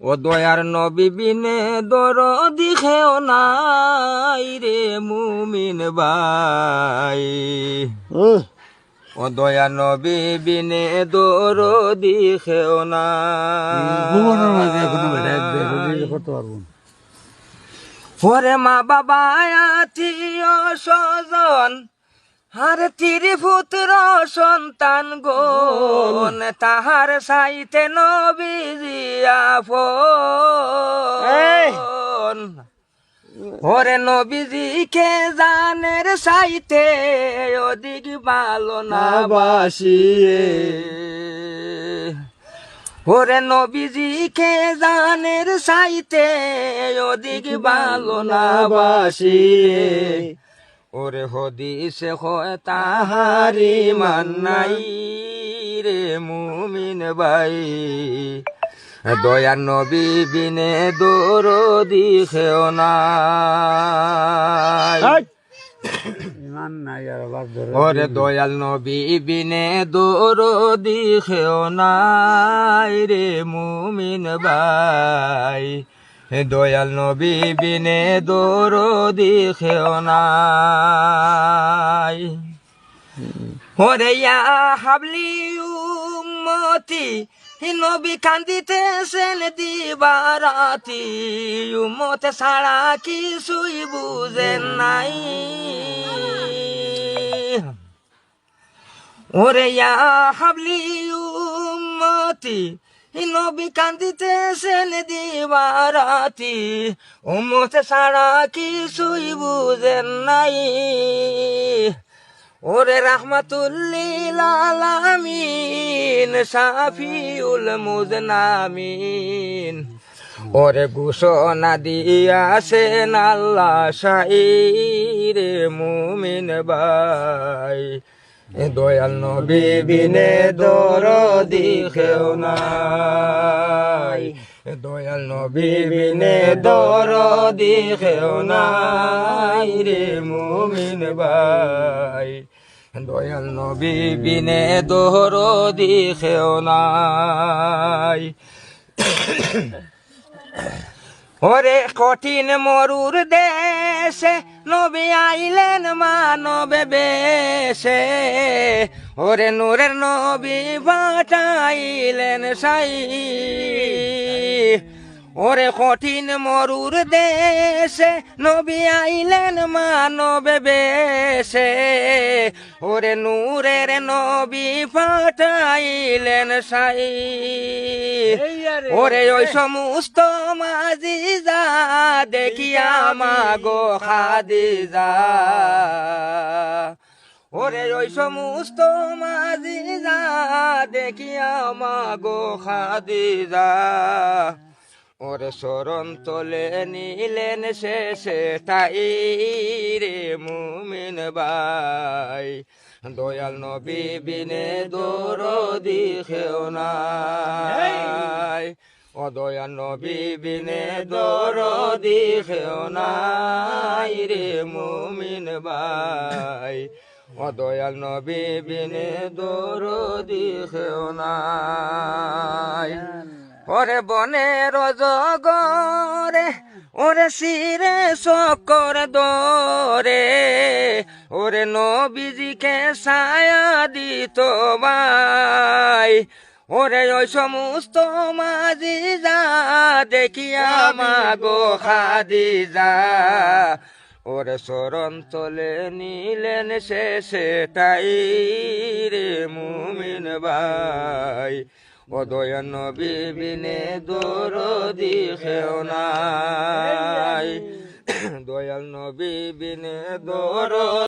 ও দয়ার নবী বিনে দর দিখেও নাই রে মুমিন ভাই। ও দয়া নবী বিনে দর দিখেও ভুবনের মাঝে এখনও না বেটা এক দেড় দিলে করতে পারব না। ওরে মা বাবা আত্মীয় স্বজন আর তিরি সন্তান গোন তাহার সাইতে নবীজি আপন। ওরে নবীজি কে জানের সাইতে অধিক ভালো না বাসিয়ে। ওরে নবীজি কে জানের সাইতে অধিক ভালো না বাসিয়ে। ওরে হদিসে হয় তাহারি মান্নাই রে মুমিন ভাই। দয়ার নবী বিনে দোর দিখেও না ইমান নাই আর আবার ধরে ওরে দয়াল নবী বিনে দোর দিখেও নাই রে মুমিন ভাই। দয়াল নবী, বিনে দোর দিখেও নাই। ওরে ইয়া হাবলি উম্মতি নবী কান্দিতে কান্দিতেছেন দিবারাতি। উম্মতে ছাড়া কিছুই বুঝেন নাই। ওরে হাবলি উম্মতি নবী কান্দিতেছেন দিবারাতি। উম্মতে ছাড়া কিছুই বুঝেন নাই। ওরে রাহমাতুল্লিল আলামিন সাফিউল মুজনামিন। ওরে ঘোষণা দিয়াছেন আল্লাহ শাইরে মুমিন এ দয়াল নবী বিনে দর দিখেও নাই। দয়াল নবী বিনে দর দিখেও নাই রে মুমিন ভাই। দয়াল নবী বিনে দর দিখেও নাই। ওরে কঠিন মরুর দেশে নবী আইলেন মানব বেশে ওরে নূরের নবী পাঠাইলেন সাই। ওরে কঠিন মরুর দেশে নবী আইলেন মানব বেশে। ওরে নূরের নবী পাঠাইলেন সাই ওরে ওই সমস্ত যা দেখিয়া মাগো খাদি যা ওরে ওই সমস্ত যা দেখিয়া মাগো খাদি যা ওরে শরণ তোলে নিলেন শেষে তাই রে মুমিন ভাই। দয়াল নবী বিনে দোর দিখেও নাই। ও দয়াল নবী বিনে দোর দিখেও নাই রে মুমিন ভাই। ও দয়াল নবী বিনে দোর দিখেও নাই। ওরে বনের জগরে, ওরে শিরে শকর দরে, ওরে নবীজিকে ছায়া দিত ভাই ওরে ওই সমস্ত মাঝি যা দেখিয়া মা মাগো খাদি যা ওরে শরণ তোলে নিলেন সে তাই রে মুমিন ভাই। ও দয়া নবী বিনে দোর দিখেও নাই দয়াল নবী বিনে দোর